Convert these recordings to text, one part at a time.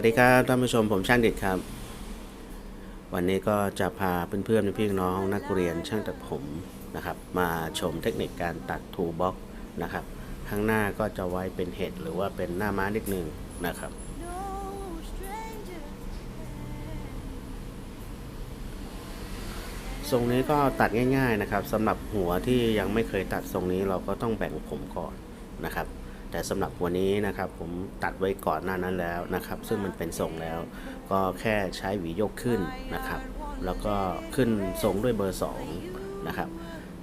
สวัสดีครับท่านผู้ชมผมช่างเด็ดครับ วันนี้ก็จะพาเพื่อนๆพี่น้องนักเรียนช่างตัดผมนะครับ มาชมเทคนิคการตัดทูบ็อกนะครับ ข้างหน้าก็จะไว้เป็นเห็ดหรือว่าเป็นหน้าม้านิดนึงนะครับ ทรงนี้ก็ตัดง่าย ๆนะครับสำหรับหัวที่ยังไม่เคยตัดทรงนี้เราก็ต้องแบ่งผมก่อนนะครับ แต่สำหรับหัวนี้นะครับผมตัดไว้ก่อนหน้านั้นแล้วนะครับ ซึ่งมันเป็นทรงแล้ว ก็แค่ใช้หวียกขึ้นนะครับ แล้วก็ขึ้นทรงด้วยเบอร์2นะครับ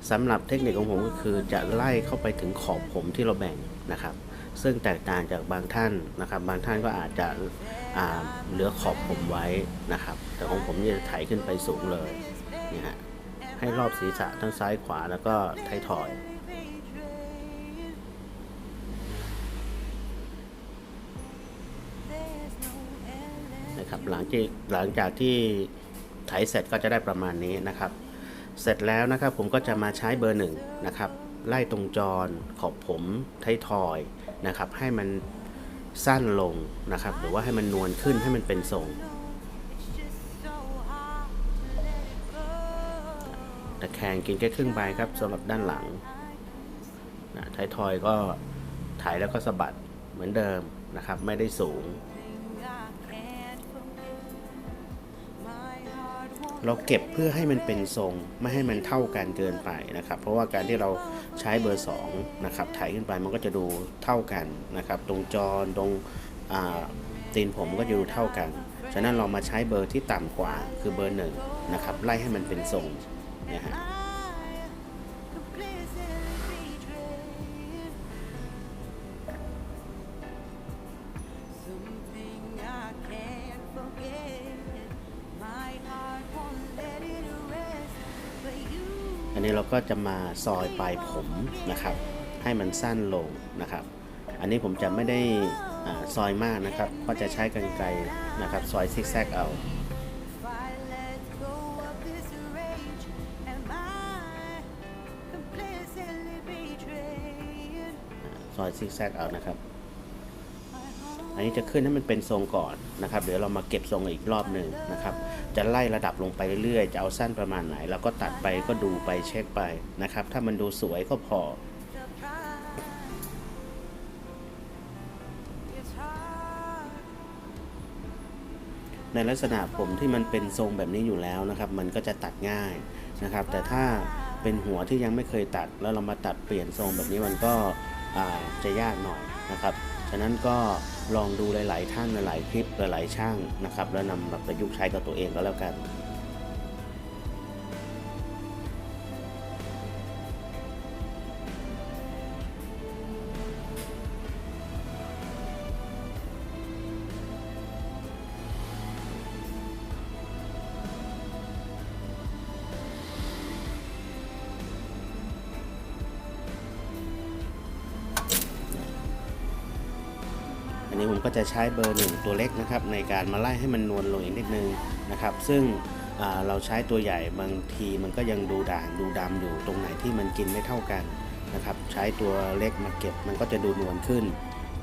สำหรับเทคนิคของผมก็คือจะไล่เข้าไปถึงขอบผมที่เราแบ่งนะครับ ซึ่งแตกต่างจากบางท่านนะครับ บางท่านก็อาจจะเหลือขอบผมไว้นะครับ แต่ของผมเนี่ยจะไถขึ้นไปสูงเลยนี่ฮะให้รอบศีรษะทั้งซ้ายขวาแล้วก็ไทยทอย หลังจากหลังจากที่ไถเสร็จก็จะได้ประมาณนี้นะครับ เสร็จแล้วนะครับผมก็จะมาใช้เบอร์หนึ่งนะครับ ไล่ตรงจรขอบผมไทยทอยนะครับ ให้มันสั้นลงนะครับ หรือว่าให้มันนวลขึ้นให้มันเป็นทรงตะแคงกินแค่ครึ่งใบครับสำหรับด้านหลังนะไทยทอยก็ถ่ายแล้วก็สะบัดเหมือนเดิมนะครับ ไม่ได้สูง เราเก็บเพื่อให้มันเป็นทรงไม่ให้มันเท่ากันเกินไปนะครับ เพราะว่าการที่เราใช้เบอร์2นะครับถ่ายขึ้นไปมันก็จะดูเท่ากันนะครับ ตรงจอตรงตีนผมก็จะดูเท่ากัน ฉะนั้นเรามาใช้เบอร์ที่ต่ำกว่าคือเบอร์หนึ่งนะครับไล่ให้มันเป็นทรงนะฮะ อันนี้เราก็จะมาซอยปลายผมนะครับ ให้มันสั้นลงนะครับ อันนี้ผมจะไม่ได้อาซอยมากนะครับก็จะใช้กรรไกรนะครับ ซอยซิกแซกเอาซอยซิกแซกเอานะครับ อันนี้จะขึ้นให้มันเป็นทรงก่อนนะครับ เดี๋ยวเรามาเก็บทรงอีกรอบหนึ่งนะครับ จะไล่ระดับลงไปเรื่อยๆ จะเอาสั้นประมาณไหน แล้วก็ตัดไปก็ดูไปเช็คไปนะครับ ถ้ามันดูสวยก็พอในลักษณะผมที่มันเป็นทรงแบบนี้อยู่แล้วนะครับ มันก็จะตัดง่ายนะครับ แต่ถ้าเป็นหัวที่ยังไม่เคยตัด แล้วเรามาตัดเปลี่ยนทรงแบบนี้มันก็จะยากหน่อยนะครับ ฉะนั้นก็ลองดูหลาย ๆ ท่านหลาย ๆ คลิปหลาย ๆ ช่างนะครับ แล้วนำมาประยุกต์ใช้กับตัวเองก็แล้วกัน นนี้ผมก็จะใช้เบอร์หนึ่งตัวเล็กนะครับในการมาไล่ให้มันนวลลงอีกนิดนึงนะครับ ซึ่งเราใช้ตัวใหญ่บางทีมันก็ยังดูด่างดูดำอยู่ตรงไหนที่มันกินไม่เท่ากันนะครับ ใช้ตัวเล็กมาเก็บมันก็จะดูนวลขึ้น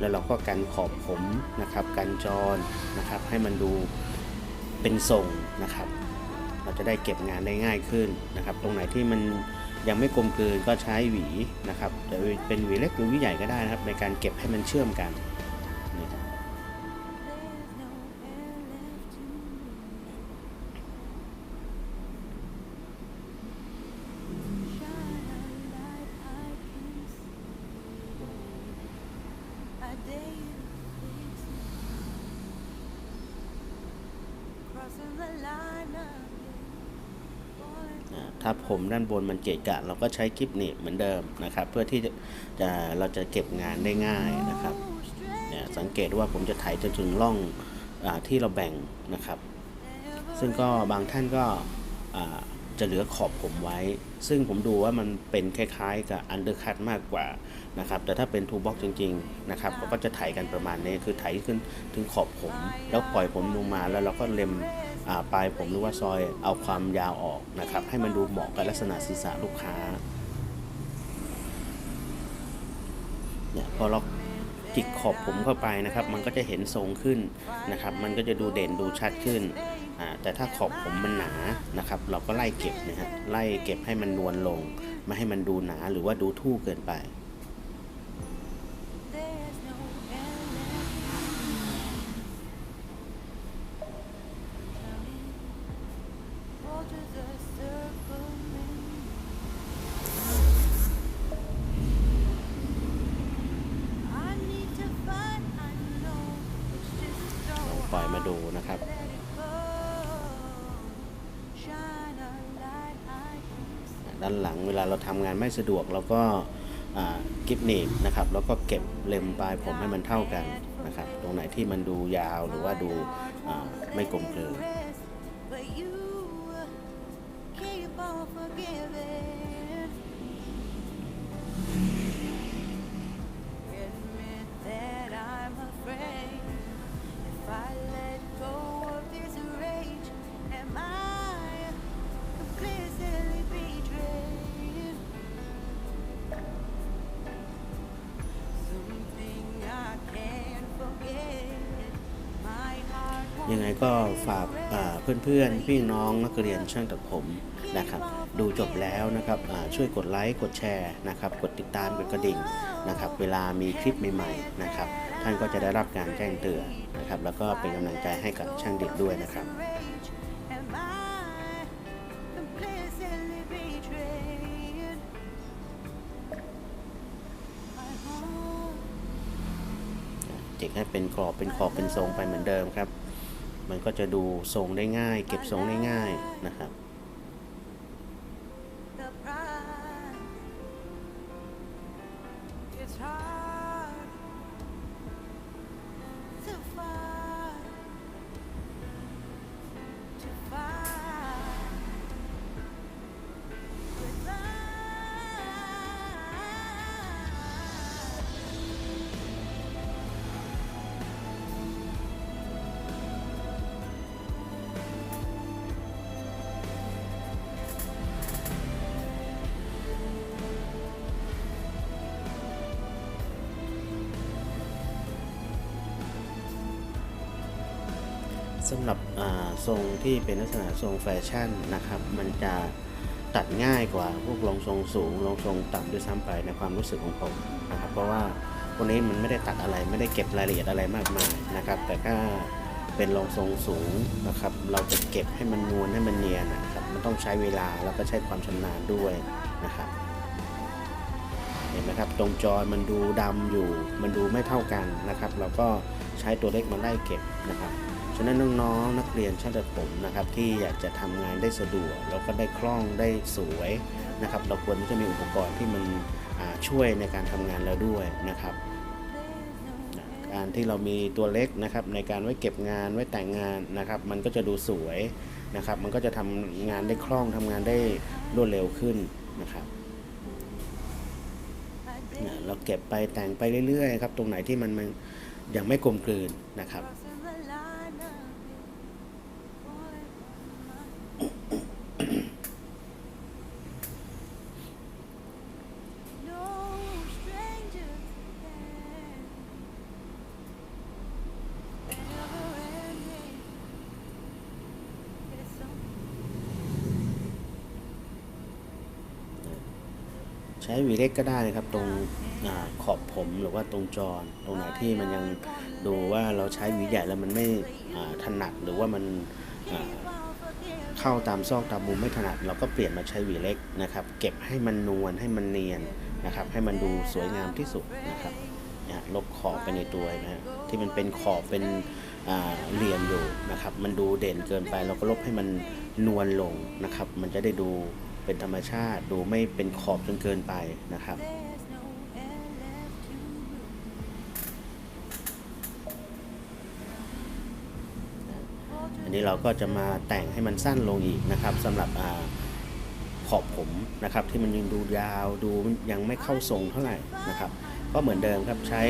แล้วเราก็กันขอบผมนะครับกันจรนะครับ ให้มันดูเป็นทรงนะครับ เราจะได้เก็บงานได้ง่ายขึ้นนะครับ ตรงไหนที่มันยังไม่กลมกลืนก็ใช้หวีนะครับจะเป็นหวีเล็กหรือหวีใหญ่ก็ได้นะครับ ในการเก็บให้มันเชื่อมกัน ด้านบนมันเกะกะ เราก็ใช้คลิปหนีบเหมือนเดิมนะครับ เพื่อที่จะจะเราจะเก็บงานได้ง่ายนะครับเนี่ยสังเกตว่าผมจะไถจนถึงร่องอที่เราแบ่งนะครับ ซึ่งก็บางท่านก็ จะเหลือขอบผมไว้ ซึ่งผมดูว่ามันเป็นคล้ายๆ กับอันเดอร์คัตมากกว่านะครับ แต่ถ้าเป็นทูบ็อกจริงๆนะครับเขาก็จะไถกันประมาณนี้คือไถขึ้นถึงขอบผม แล้วปล่อยผมลงมาแล้วเราก็เล็มปลายผมหรือว่าซอยเอาความยาวออกนะครับ ให้มันดูเหมาะกับลักษณะศีรษะลูกค้าเนี่ยพอเรา จิกขอบผมเข้าไปนะครับ มันก็จะเห็นทรงขึ้นนะครับ มันก็จะดูเด่นดูชัดขึ้นอ่าแต่ถ้าขอบผมมันหนานะครับ เราก็ไล่เก็บนะฮะไล่เก็บให้มันนวลลง ไม่ให้มันดูหนาหรือว่าดูทู่เกินไป ไม่สะดวกเราก็อ่ากิฟหนีบนะครับแล้วก็เก็บเล็มปลายผมให้มันเท่ากันนะครับ ตรงไหนที่มันดูยาวหรือว่าดูอ่าไม่กลมกลืน rest, ยังไงก็ฝากเพื่อนๆ พี่น้องนักเรียนช่างตัดผมนะครับ ดูจบแล้วนะครับช่วยกดไลค์กดแชร์นะครับ กดติดตามกดกระดิ่งนะครับ เวลามีคลิปใหม่ๆนะครับ ท่านก็จะได้รับการแจ้งเตือนนะครับ แล้วก็เป็นกำลังใจให้กับช่างเดิบด้วยนะครับ Okay. เจิกให้เป็นกรอบเป็นขอบเป็นทรงไปเหมือนเดิมครับ มันก็จะดูทรงได้ง่าย เก็บทรงได้ง่ายนะครับำหรับทรงที่เป็นลักษณะทรงแฟชั่นนะครับ มันจะตัดง่ายกว่าพวกรองทรงสูงรองทรงต่ำด้วยซ้ำไปในความรู้สึกของผมนะครับ เพราะว่าพวกนี้มันไม่ได้ตัดอะไรไม่ได้เก็บรายละเอียดอะไรมากมายนะครับ แต่ถ้าเป็นรองทรงสูงนะครับ เราจะเก็บให้มันนวลให้มันเนียนนะครับ มันต้องใช้เวลาแล้วก็ใช้ความชำนาญด้วยนะครับเห็นไหมครับตรงจอยมันดูดำอยู่ มันดูไม่เท่ากันนะครับ เราก็ใช้ตัวเล็กมาไล่เก็บนะครับ ฉะนั้นน้องๆนักเรียนช่างตัดผมนะครับที่อยากจะทำงานได้สะดวกแล้วก็ได้คล่องได้สวยนะครับ เราควรที่จะมีอุปกรณ์ที่มันช่วยในการทำงานเราด้วยนะครับการที่เรามีตัวเล็กนะครับในการไว้เก็บงานไว้แต่งงานนะครับ มันก็จะดูสวยนะครับ มันก็จะทำงานได้คล่องทำงานได้รวดเร็วขึ้นนะครับเนี่ย did เราเก็บไปแต่งไปเรื่อยๆครับตรงไหนที่มันมันยังไม่กลมกลืนนะครับ ใช้หวีเล็กก็ได้นะครับตรงอขอบผมหรือว่าตรงจรตรงไหนที่มันยังดูว่าเราใช้หวีใหญ่แล้วมันไม่ถนัดหรือว่ามันเข้าตามซอกตามมุมไม่ถนัด เราก็เปลี่ยนมาใช้หวีเล็กนะครับ เก็บให้มันนวลให้มันเนียนนะครับ ให้มันดูสวยงามที่สุดนะครับลบขอบไปในตัวนะฮะที่มันเป็นขอบเป็นเหลี่ยมอยู่นะครับ มันดูเด่นเกินไป เราก็ลบให้มันนวลลงนะครับ มันจะได้ดู เป็นธรรมชาติดูไม่เป็นขอบจนเกินไปนะครับ อันนี้เราก็จะมาแต่งให้มันสั้นลงอีกนะครับสำหรับอขอบผมนะครับที่มันยังดูยาวดูยังไม่เข้าทรงเท่าไหร่นะครับ ก็เหมือนเดิมครับใช้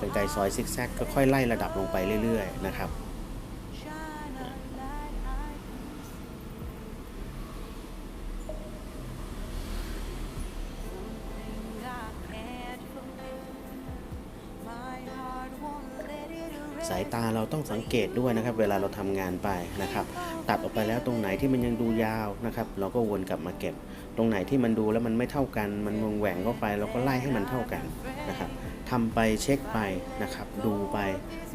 กรรไกรซอยซิกแซกก็ค่อยไล่ระดับลงไปเรื่อยๆนะครับ ราต้องสังเกตด้วยนะครับ เวลาเราทำงานไปนะครับ ตัดออกไปแล้วตรงไหนที่มันยังดูยาวนะครับ เราก็วนกลับมาเก็บ ตรงไหนที่มันดูแล้วมันไม่เท่ากัน มันวงแหว่งเข้าไปเราก็ไล่ให้มันเท่ากันนะครับทำไปเช็คไปนะครับ ดูไป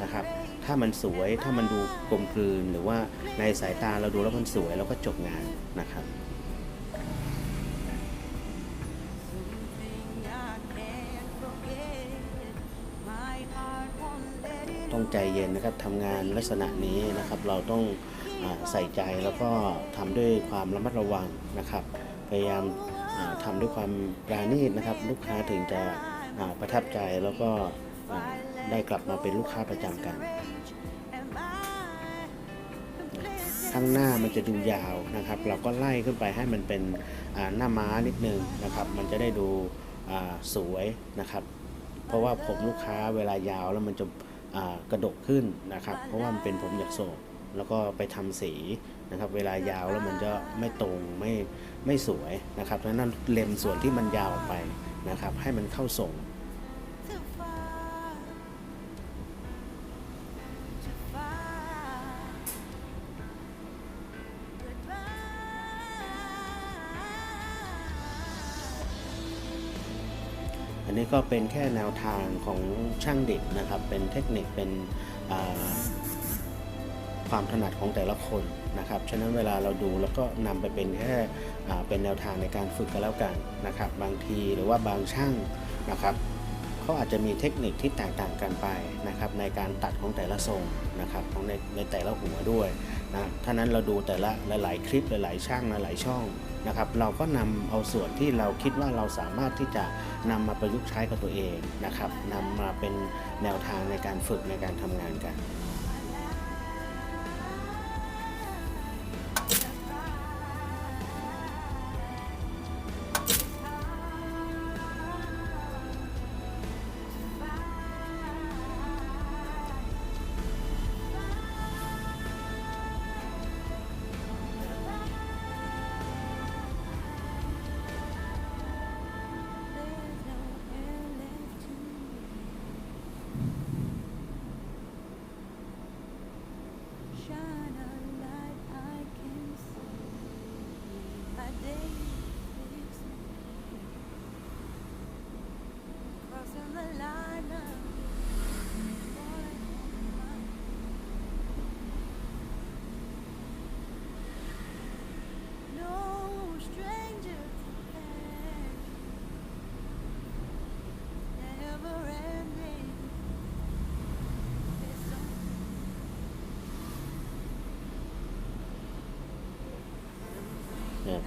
นะครับ ถ้ามันสวยถ้ามันดูกลมกลืนหรือว่าในสายตาเราดูแล้วมันสวยเราก็จบงานนะครับ ใจเย็นนะครับทำงานลักษณะนี้นะครับ เราต้องอใส่ใจแล้วก็ทำด้วยความระมัดระวังนะครับ พยายามอ่าทำด้วยความปราณีตนะครับ ลูกค้าถึงจะประทับใจแล้วก็ได้กลับมาเป็นลูกค้าประจำกัน ข้างหน้ามันจะดูยาวนะครับ เราก็ไล่ขึ้นไปให้มันเป็นหน้าม้านิดนึงนะครับ มันจะได้ดูสวยนะครับ เพราะว่าผมลูกค้าเวลายาวแล้วมันจะ กระดกขึ้นนะครับ เพราะว่ามันเป็นผมหยักโศกแล้วก็ไปทำสีนะครับ เวลายาวแล้วมันจะไม่ตรงไม่ไม่สวยนะครับเพราะนั้นเล็มส่วนที่มันยาวออกไปนะครับ ให้มันเข้าทรง อันนี้ก็เป็นแค่แนวทางของช่างเด็กนะครับ เป็นเทคนิคเป็นความถนัดของแต่ละคนนะครับ ฉะนั้นเวลาเราดูแล้วก็นำไปเป็นแค่เป็นแนวทางในการฝึกกันแล้วกันนะครับ บางทีหรือว่าบางช่างนะครับเขาอาจจะมีเทคนิคที่แตกต่างกันไปนะครับ ในการตัดของแต่ละทรงนะครับของในในแต่ละหัวด้วยนะถ้านั้นเราดูแต่ละหลาย ๆ คลิปหลาย ๆ ช่างหลาย ๆ ช่อง นะครับ เราก็นำเอาส่วนที่เราคิดว่าเราสามารถที่จะนำมาประยุกต์ใช้กับตัวเองนะครับนำมาเป็นแนวทางในการฝึกในการทำงานกัน shine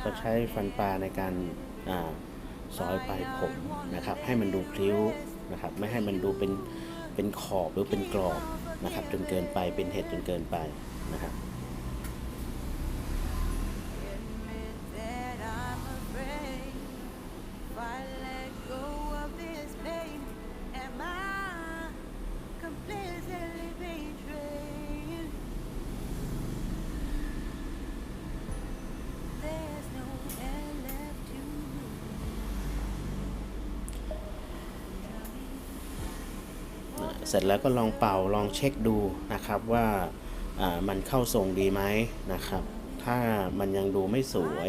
ก็ใช้ฟันปลาในการอซอยปลายผมนะครับ ให้มันดูพลิ้วนะครับ ไม่ให้มันดูเป็นเป็นขอบหรือเป็นกรอบนะครับ จนเกินไปเป็นเห็ดจนเกินไปนะครับ ร็จแล้วก็ลองเป่าลองเช็คดูนะครับว่าอ่ามันเข้าทรงดีไหมนะครับ ถ้ามันยังดูไม่สวย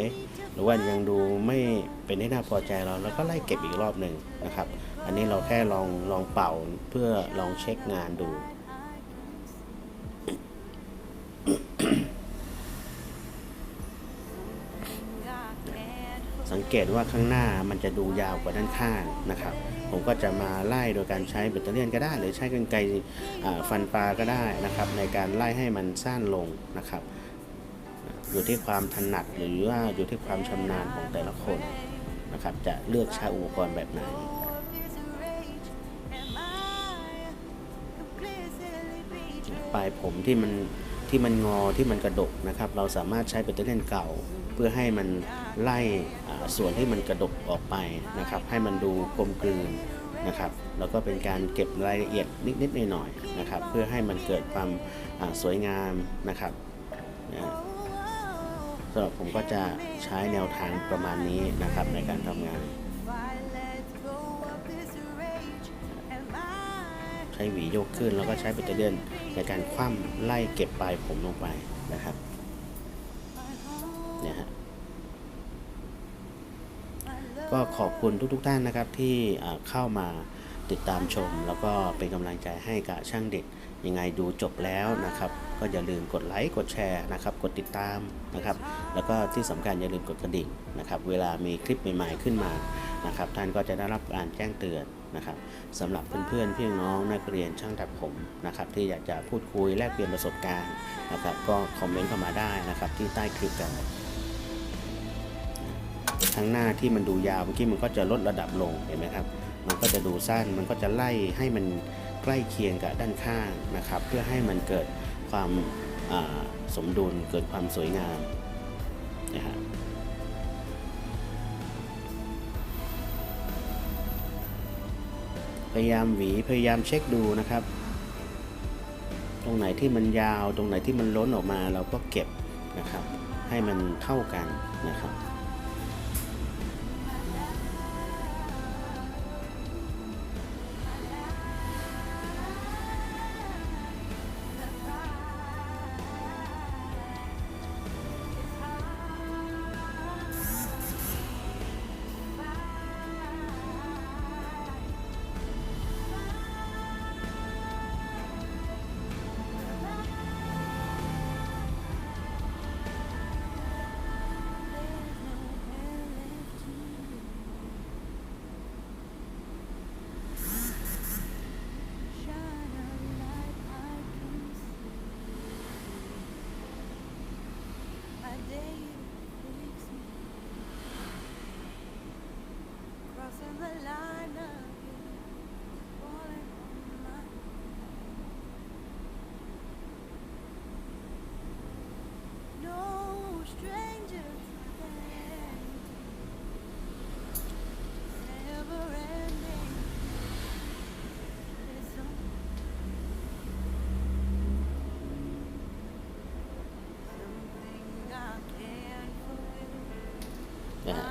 หรือว่ายังดูไม่เป็นที่น่าพอใจเราเราก็ไล่เก็บอีกรอบหนึ่งนะครับ อันนี้เราแค่ลองลองเป่าเพื่อลองเช็คงานดู กตว่าข้างหน้ามันจะดูยาวกว่าด้านข้างนะครับ ผมก็จะมาไล่โดยการใช้แบตเตอรี่ก็ได้ หรือใช้กรรไกรฟันปลาก็ได้นะครับ ในการไล่ให้มันสั้นลงนะครับ อยู่ที่ความถนัดหรือว่าอยู่ที่ความชำนาญของแต่ละคนนะครับ จะเลือกใช้อุปกรณ์แบบไหนปลายผมที่มันที่มันงอที่มันกระดกนะครับ เราสามารถใช้แบตเตอรี่เก่าเพื่อให้มัน ไล่ส่วนที่มันกระดกออกไปนะครับ ให้มันดูกลมกลืนนะครับ แล้วก็เป็นการเก็บรายละเอียดนิดๆหน่อยๆนะครับ เพื่อให้มันเกิดความสวยงามนะครับสำหรับผมก็จะใช้แนวทางประมาณนี้นะครับในการทำงาน ใช้หวียกขึ้นแล้วก็ใช้แบตเตอรี่ยนในการคว่ำไล่เก็บปลายผมลงไปนะครับเนี่ยฮะ ก็ขอบคุณทุกๆท่านนะครับที่เข้ามาติดตามชม แล้วก็เป็นกำลังใจให้กับช่างเด็กยังไงดูจบแล้วนะครับ ก็อย่าลืมกดไลค์กดแชร์นะครับ กดติดตามนะครับ แล้วก็ที่สำคัญอย่าลืมกดกระดิ่งนะครับ เวลามีคลิปใหม่ๆขึ้นมานะครับ ท่านก็จะได้รับการแจ้งเตือนนะครับสำหรับเพื่อนๆพี่น้องนักเรียนช่างตัดผมนะครับ ที่อยากจะพูดคุยแลกเปลี่ยนประสบการณ์นะครับ ก็คอมเมนต์เข้ามาได้นะครับที่ใต้คลิปกัน ทั้งหน้าที่มันดูยาวเมื่อกี้มันก็จะลดระดับลงเห็นไหมครับ มันก็จะดูสั้นมันก็จะไล่ให้มันใกล้เคียงกับด้านข้างนะครับ เพื่อให้มันเกิดความาสมดุลเกิดความสวยงามนะฮะพยายามหวีพยายามเช็คดูนะครับ ตรงไหนที่มันยาวตรงไหนที่มันล้นออกมาเราก็เก็บนะครับ ให้มันเท่ากันนะครับ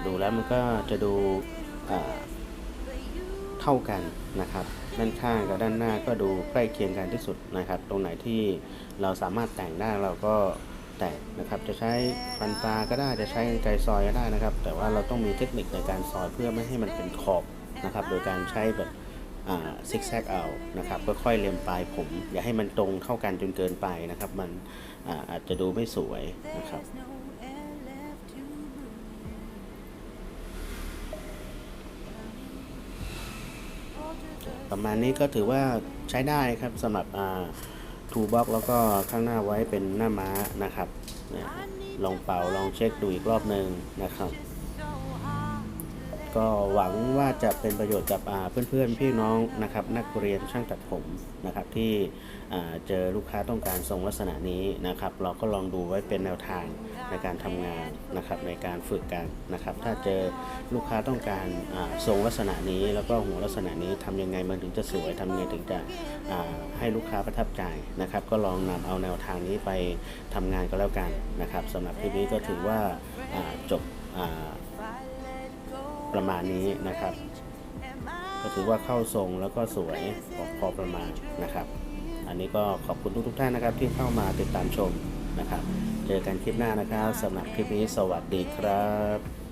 ดูแล้วมันก็จะดูอ่า เท่ากันนะครับด้านข้างกับด้านหน้าก็ดูใกล้เคียงกันที่สุดนะครับ ตรงไหนที่เราสามารถแต่งได้เราก็แต่งนะครับ จะใช้ฟันปลาก็ได้จะใช้ไกซอยก็ได้นะครับ แต่ว่าเราต้องมีเทคนิคในการซอยเพื่อไม่ให้มันเป็นขอบนะครับ โดยการใช้แบบซิกแซกเอานะครับค่อยๆเลียมปลายผม อย่าให้มันตรงเข้ากันจนเกินไปนะครับ มันอาอาจจะดูไม่สวยนะครับ ประมาณนี้ก็ถือว่าใช้ได้ครับสำหรับทูบ็อกแล้วก็ข้างหน้าไว้เป็นหน้าม้านะครับลองเป่าลองเช็คดูอีกรอบหนึ่งนะครับ ก็หวังว่าจะเป็นประโยชน์กับอ่าเพื่อนๆพี่น้องนะครับนักเรียนช่างตัดผมนะครับที่เจอลูกค้าต้องการทรงลักษณะนี้นะครับ เราก็ลองดูไว้เป็นแนวทางในการทำงานนะครับในการฝึกกันนะครับ ถ้าเจอลูกค้าต้องการทรงลักษณะนี้ แล้วก็หัวลักษณะนี้ทำยังไงมันถึงจะสวยทำยังไงถึงจะให้ลูกค้าประทับใจนะครับ ก็ลองนำเอาแนวทางนี้ไปทำงานก็แล้วกันนะครับสำหรับคลิปนี้ก็ถือว่าอ่าจบอ่า ประมาณนี้นะครับ ก็ถือว่าเข้าทรงแล้วก็สวยพอพอประมาณนะครับ อันนี้ก็ขอบคุณทุกทท่านนะครับที่เข้ามาติดตามชมนะครับ เจอกันคลิปหน้านะครับสำหรับคลิปนี้สวัสดีครับ